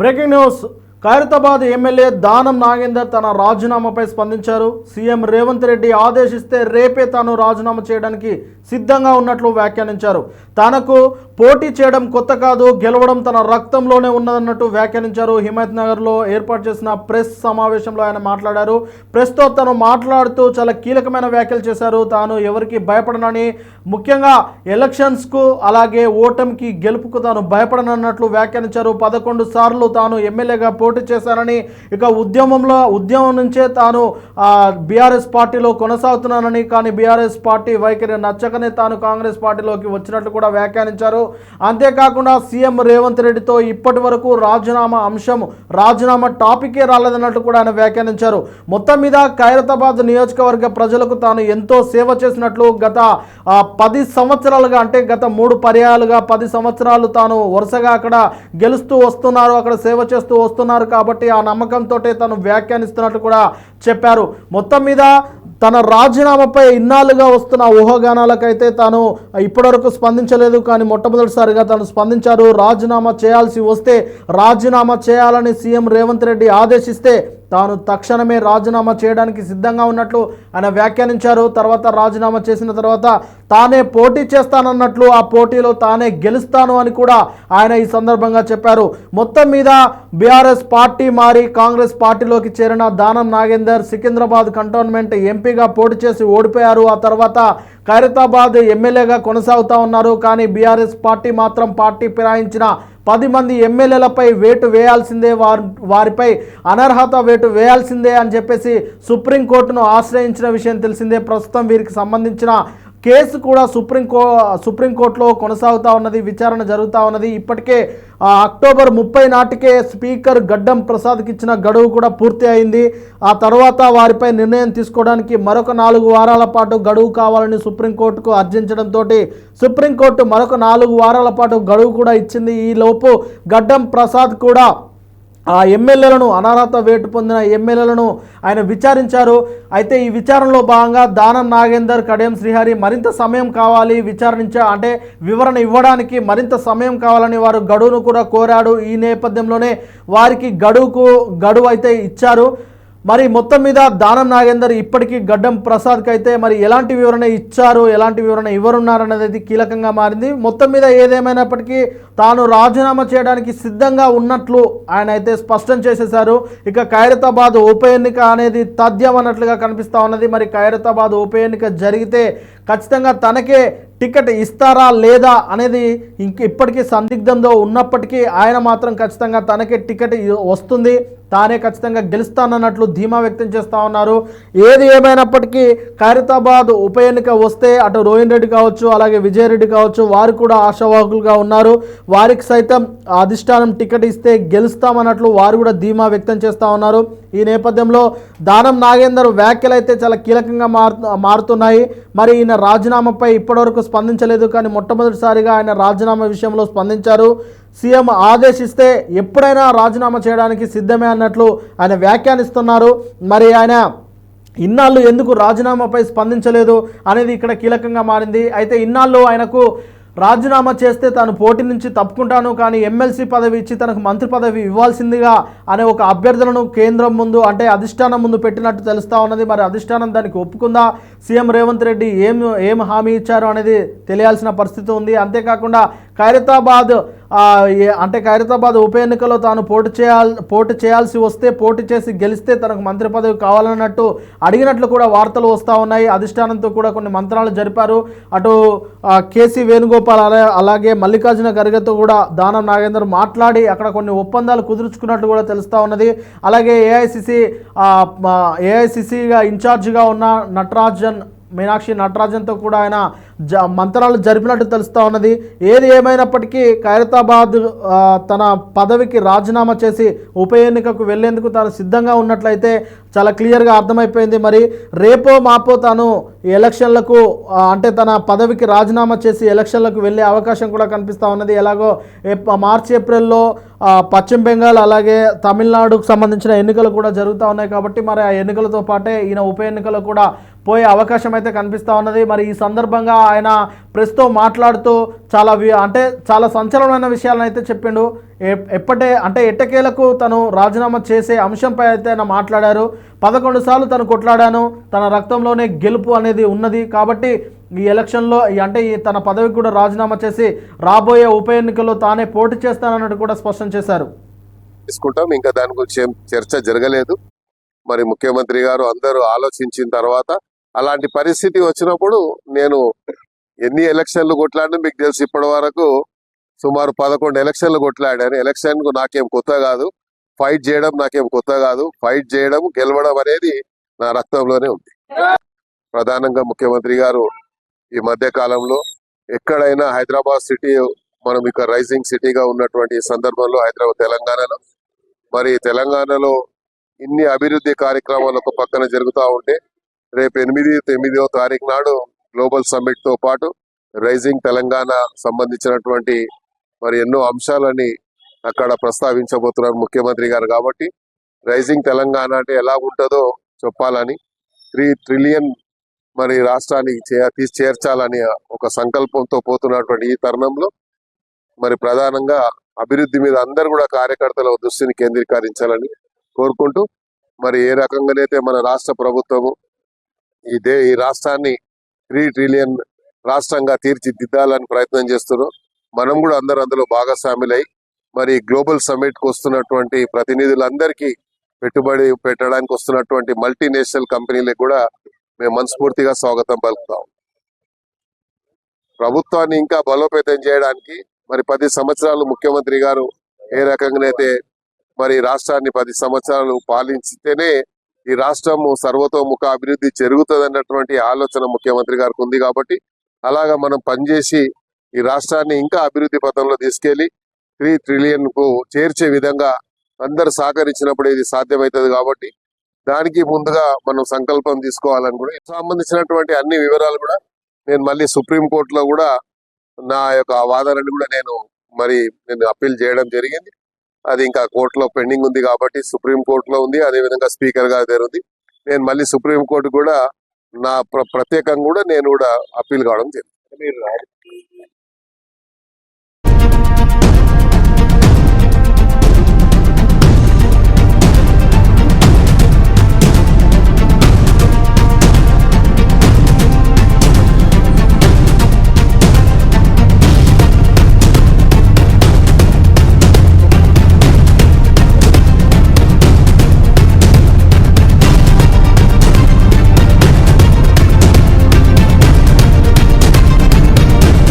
Breaking news Khairatabad MLA Danam Nagender తన రాజీనామాపై స్పందించారు. CM Revanth Reddy ఆదేశిస్తే రేపే తాను రాజీనామా చేయడానికి సిద్ధంగా ఉన్నట్లు వ్యాఖ్యానించారు. తనకు పోటీ చేయడం కొత్త కాదు గెలవడం తన రక్తంలోనే ఉన్నదన్నట్టు వ్యాఖ్యానించారు. హిమాయత్ నగర్లో ఏర్పాటు చేసిన ప్రెస్ సమావేశంలో ఆయన మాట్లాడారు. ప్రెస్తో తను మాట్లాడుతూ చాలా కీలకమైన వ్యాఖ్యలు చేశారు. తాను ఎవరికి భయపడనని ముఖ్యంగా ఎలక్షన్స్కు అలాగే ఓటమికి గెలుపుకు తాను భయపడనన్నట్లు వ్యాఖ్యానించారు. పదకొండు సార్లు తాను ఎమ్మెల్యేగా పోటీ చేశానని ఇక ఉద్యమంలో ఉద్యమం నుంచే తాను బీఆర్ఎస్ పార్టీలో కొనసాగుతున్నానని కానీ బీఆర్ఎస్ పార్టీ వైఖరి నచ్చకనే తాను కాంగ్రెస్ పార్టీలోకి వచ్చినట్లు కూడా వ్యాఖ్యానించారు. అంతేకాకుండా సీఎం రేవంత్ రెడ్డితో ఇప్పటి వరకు రాజీనామా అంశం రాజీనామా టాపికే రాలేదన్నట్టు కూడా ఆయన వ్యాఖ్యానించారు. మొత్తం మీద ఖైరతాబాద్ నియోజకవర్గ ప్రజలకు తాను ఎంతో సేవ చేసినట్లు గత పది సంవత్సరాలుగా అంటే గత మూడు పర్యాలుగా పది సంవత్సరాలు తాను వరుసగా అక్కడ గెలుస్తూ వస్తున్నారు అక్కడ సేవ చేస్తూ వస్తున్నారు. కాబట్టి ఆ నమ్మకంతో తను వ్యాఖ్యానిస్తున్నట్టు కూడా చెప్పారు. మొత్తం మీద తన రాజీనామాపై ఇన్నాళ్ళుగా వస్తున్న ఊహాగానాలకైతే తాను ఇప్పటివరకు స్పందించలేదు కానీ మొట్టమొదటిసారిగా తాను స్పందించారు. రాజీనామా చేయాల్సి వస్తే రాజీనామా చేయాలని సీఎం రేవంత్ రెడ్డి ఆదేశిస్తే తాను తక్షణమే రాజీనామా చేయడానికి సిద్ధంగా ఉన్నట్లు ఆయన వ్యాఖ్యానించారు. తర్వాత రాజీనామా చేసిన తర్వాత తానే పోటీ చేస్తానన్నట్లు ఆ పోటీలో తానే గెలుస్తాను అని కూడా ఆయన ఈ సందర్భంగా చెప్పారు. మొత్తం మీద బీఆర్ఎస్ పార్టీ మారి కాంగ్రెస్ పార్టీలోకి చేరిన దానం నాగేందర్ సికింద్రాబాద్ కంటోన్మెంట్ ఎంపీగా పోటీ చేసి ఓడిపోయారు. ఆ తర్వాత ఖైరతాబాద్ ఎమ్మెల్యేగా కొనసాగుతా ఉన్నారు. కానీ బీఆర్ఎస్ పార్టీ మాత్రం పార్టీ ఫిరాయించిన పది మంది ఎమ్మెల్యేలపై వేటు వేయాల్సిందే వారు వారిపై అనర్హత వేటు వేయాల్సిందే అని చెప్పేసి సుప్రీంకోర్టును ఆశ్రయించిన విషయం తెలిసిందే. ప్రస్తుతం వీరికి సంబంధించిన కేసు కూడా సుప్రీం కో సుప్రీంకోర్టులో కొనసాగుతూ ఉన్నది విచారణ జరుగుతూ ఉన్నది. ఇప్పటికే అక్టోబర్ ముప్పై నాటికే స్పీకర్ గడ్డం ప్రసాద్కి ఇచ్చిన గడువు కూడా పూర్తి అయింది. ఆ తర్వాత వారిపై నిర్ణయం తీసుకోవడానికి మరొక నాలుగు వారాల పాటు గడువు కావాలని సుప్రీంకోర్టుకు అర్జించడంతో సుప్రీంకోర్టు మరొక నాలుగు వారాల పాటు గడువు కూడా ఇచ్చింది. ఈ లోపు గడ్డం ప్రసాద్ కూడా ఆ ఎమ్మెల్యేలను అనర్హత వేటు పొందిన ఎమ్మెల్యేలను ఆయన విచారించారు. అయితే ఈ విచారణలో భాగంగా దానం నాగేందర్ కడియం శ్రీహరి మరింత సమయం కావాలి విచారించ అంటే వివరణ ఇవ్వడానికి మరింత సమయం కావాలని వారు గడువును కూడా కోరాడు ఈ నేపథ్యంలోనే వారికి గడువుకు గడువు అయితే ఇచ్చారు. మరి మొత్తం మీద దానం నాగేందర్ ఇప్పటికీ గడ్డం ప్రసాద్కి అయితే మరి ఎలాంటి వివరణ ఇచ్చారు? ఎలాంటి వివరణ ఇవ్వరున్నారనేది కీలకంగా మారింది. మొత్తం మీద ఏదేమైనప్పటికీ తాను రాజీనామా చేయడానికి సిద్ధంగా ఉన్నట్లు ఆయన అయితే స్పష్టం చేసేశారు. ఇక ఖైరతాబాద్ ఉప ఎన్నిక అనేది తథ్యం అన్నట్లుగా కనిపిస్తూ ఉన్నది. మరి ఖైరతాబాద్ ఉప ఎన్నిక జరిగితే ఖచ్చితంగా తనకే టికెట్ ఇస్తారా లేదా అనేది ఇంక ఇప్పటికీ సందిగ్ధంలో ఉన్నప్పటికీ ఆయన మాత్రం ఖచ్చితంగా తనకే టికెట్ వస్తుంది. తానే ఖచ్చితంగా గెలుస్తానన్నట్లు ధీమా వ్యక్తం చేస్తూ ఉన్నారు. ఏది ఏమైనప్పటికీ ఖైరతాబాద్ ఉప ఎన్నిక వస్తే అటు రోహిన్ రెడ్డి కావచ్చు అలాగే విజయరెడ్డి కావచ్చు వారు కూడా ఆశావాహకులుగా ఉన్నారు. వారికి సైతం అధిష్టానం టికెట్ ఇస్తే గెలుస్తామన్నట్లు వారు కూడా ధీమా వ్యక్తం చేస్తూ ఉన్నారు. ఈ నేపథ్యంలో దానం నాగేందర్ వ్యాఖ్యలు అయితే చాలా కీలకంగా మారు మారుతున్నాయి. మరి ఈయన రాజీనామాపై ఇప్పటివరకు స్పందించలేదు కానీ మొట్టమొదటిసారిగా ఆయన రాజీనామా విషయంలో స్పందించారు. సీఎం ఆదేశిస్తే ఎప్పుడైనా రాజీనామా చేయడానికి సిద్ధమే అన్నట్లు ఆయన వ్యాఖ్యానిస్తున్నారు. మరి ఆయన ఇన్నాళ్ళు ఎందుకు రాజీనామాపై స్పందించలేదు అనేది ఇక్కడ కీలకంగా మారింది. అయితే ఇన్నాళ్ళు ఆయనకు రాజీనామా చేస్తే తాను పోటీ నుంచి తప్పుకుంటాను కానీ ఎమ్మెల్సీ పదవి ఇచ్చి తనకు మంత్రి పదవి ఇవ్వాల్సిందిగా అనే ఒక అభ్యర్థనను కేంద్రం ముందు అంటే అధిష్టానం ముందు పెట్టినట్టు తెలుస్తా ఉన్నది. మరి అధిష్టానం దానికి ఒప్పుకుందా? సీఎం రేవంత్ రెడ్డి ఏం ఏం హామీ ఇచ్చారు అనేది తెలియాల్సిన పరిస్థితి ఉంది. అంతేకాకుండా ఖైరతాబాద్ అంటే ఖైరతాబాద్ ఉప ఎన్నికలో తాను పోటీ చేయాల్ పోటీ చేయాల్సి వస్తే పోటీ చేసి గెలిస్తే తనకు మంత్రి పదవి కావాలన్నట్టు అడిగినట్లు కూడా వార్తలు వస్తూ ఉన్నాయి. అధిష్టానంతో కూడా కొన్ని మంత్రాలు జరిపారు. అటు కేసీ వేణుగోపాల్ అలాగే మల్లికార్జున ఖర్గేతో కూడా దానం నాగేందర్ మాట్లాడి అక్కడ కొన్ని ఒప్పందాలు కుదుర్చుకున్నట్టు కూడా తెలుస్తూ ఉన్నది. అలాగే ఏఐసిసి ఏఐసిసిగా ఇన్ఛార్జిగా ఉన్న నటరాజన్ మీనాక్షి నటరాజన్తో కూడా ఆయన జ మంత్రాలు జరిపినట్టు తెలుస్తూ ఉన్నది. ఏది ఏమైనప్పటికీ ఖైరతాబాద్ తన పదవికి రాజీనామా చేసి ఉప ఎన్నికకు వెళ్ళేందుకు తాను సిద్ధంగా ఉన్నట్లయితే చాలా క్లియర్గా అర్థమైపోయింది. మరి రేపో మాపో తాను ఎలక్షన్లకు అంటే తన పదవికి రాజీనామా చేసి ఎలక్షన్లకు వెళ్ళే అవకాశం కూడా కనిపిస్తూ ఉన్నది. ఎలాగో మార్చి ఏప్రిల్లో పశ్చిమ బెంగాల్ అలాగే తమిళనాడుకు సంబంధించిన ఎన్నికలు కూడా జరుగుతూ ఉన్నాయి. కాబట్టి మరి ఆ ఎన్నికలతో పాటే ఈయన ఉప ఎన్నికలు కూడా పోయే అవకాశం అయితే కనిపిస్తూ ఉన్నది. మరి ఈ సందర్భంగా ఆయన ప్రెస్తో మాట్లాడుతూ చాలా వి- అంటే చాలా సంచలనమైన విషయాలను అయితే చెప్పిండు. ఎ- ఎప్పటే అంటే ఎట్టకేలకు తను రాజీనామా చేసే అంశంపై అయితే ఆయన మాట్లాడారు. పదకొండు సార్లు తను కొట్లాడాను. తన రక్తంలోనే గెలుపు అనేది ఉన్నది కాబట్టి ఈ ఎలక్షన్లో ఈ అంటే ఈ తన పదవికి కూడా రాజీనామా చేసి రాబోయే ఉప ఎన్నికల్లో తానే పోటీ చేస్తానన్నట్టు కూడా స్పష్టం చేశారు. తీసుకుంటాం. ఇంకా దాని గురించి ఏం చర్చ జరగలేదు. మరి ముఖ్యమంత్రి గారు అందరూ ఆలోచించిన తర్వాత అలాంటి పరిస్థితి వచ్చినప్పుడు నేను ఎన్ని ఎలక్షన్లు కొట్లాడినా మీకు తెలుసు ఇప్పటి వరకు సుమారు పదకొండు ఎలక్షన్లు కొట్లాడాను. ఎలక్షన్కు నాకేం కొత్త కాదు. ఫైట్ చేయడం నాకేం కొత్త కాదు. ఫైట్ చేయడం గెలవడం అనేది నా రక్తంలోనే ఉంది. ప్రధానంగా ముఖ్యమంత్రి గారు ఈ మధ్య కాలంలో ఎక్కడైనా హైదరాబాద్ సిటీ మనం ఇక రైజింగ్ సిటీగా ఉన్నటువంటి సందర్భంలో హైదరాబాద్ తెలంగాణలో. మరి తెలంగాణలో ఇన్ని అభివృద్ధి కార్యక్రమాలు ఒక పక్కన జరుగుతూ ఉంటే రేపు ఎనిమిది తొమ్మిదో తారీఖు నాడు గ్లోబల్ సమ్మిట్తో పాటు రైజింగ్ తెలంగాణ సంబంధించినటువంటి మరి ఎన్నో అంశాలని అక్కడ ప్రస్తావించబోతున్నారు ముఖ్యమంత్రి గారు కాబట్టి రైజింగ్ తెలంగాణ అంటే ఎలా ఉంటుందో చెప్పాలని త్రీ ట్రిలియన్ మరి రాష్ట్రానికి తీసి చేర్చాలని ఒక సంకల్పంతో పోతున్నటువంటి ఈ తరుణంలో మరి ప్రధానంగా అభివృద్ధి మీద అందరు కూడా కార్యకర్తల దృష్టిని కేంద్రీకరించాలని కోరుకుంటూ మరి ఏ రకంగానైతే మన రాష్ట్ర ప్రభుత్వము ఈ దే ఈ రాష్ట్రాన్ని త్రీ ట్రిలియన్ రాష్ట్రంగా తీర్చిదిద్దాలని ప్రయత్నం చేస్తున్నాం మనం కూడా అందరూ అందులో భాగస్వాములై మరి గ్లోబల్ సమ్మిట్కి వస్తున్నటువంటి ప్రతినిధులందరికీ పెట్టుబడి పెట్టడానికి వస్తున్నటువంటి మల్టీనేషనల్ కంపెనీలకు కూడా మేము మనస్ఫూర్తిగా స్వాగతం పలుకుతాం. ప్రభుత్వాన్ని ఇంకా బలోపేతం చేయడానికి మరి పది సంవత్సరాలు ముఖ్యమంత్రి గారు ఏ రకంగానైతే మరి రాష్ట్రాన్ని పది సంవత్సరాలు పాలించితేనే ఈ రాష్ట్రం సర్వతోముఖ అభివృద్ధి జరుగుతుంది అన్నటువంటి ఆలోచన ముఖ్యమంత్రి గారికి ఉంది కాబట్టి అలాగా మనం పనిచేసి ఈ రాష్ట్రాన్ని ఇంకా అభివృద్ధి పథంలో తీసుకెళ్ళి త్రీ ట్రిలియన్కు చేర్చే విధంగా అందరు సహకరించినప్పుడు ఇది సాధ్యమవుతుంది కాబట్టి దానికి ముందుగా మనం సంకల్పం తీసుకోవాలని కూడా సంబంధించినటువంటి అన్ని వివరాలు కూడా నేను మళ్ళీ సుప్రీం కోర్టులో కూడా నా యొక్క వాదనని కూడా నేను మరి నేను అప్పీల్ చేయడం జరిగింది. అది ఇంకా కోర్టులో పెండింగ్ ఉంది కాబట్టి సుప్రీం కోర్టులో ఉంది. అదే విధంగా స్పీకర్ గారి దగ్గర ఉంది. నేను మళ్ళీ సుప్రీం కోర్టు కూడా నా ప్ర- ప్రత్యేకంగా కూడా నేను కూడా అప్పీల్ కావడం జరిగింది.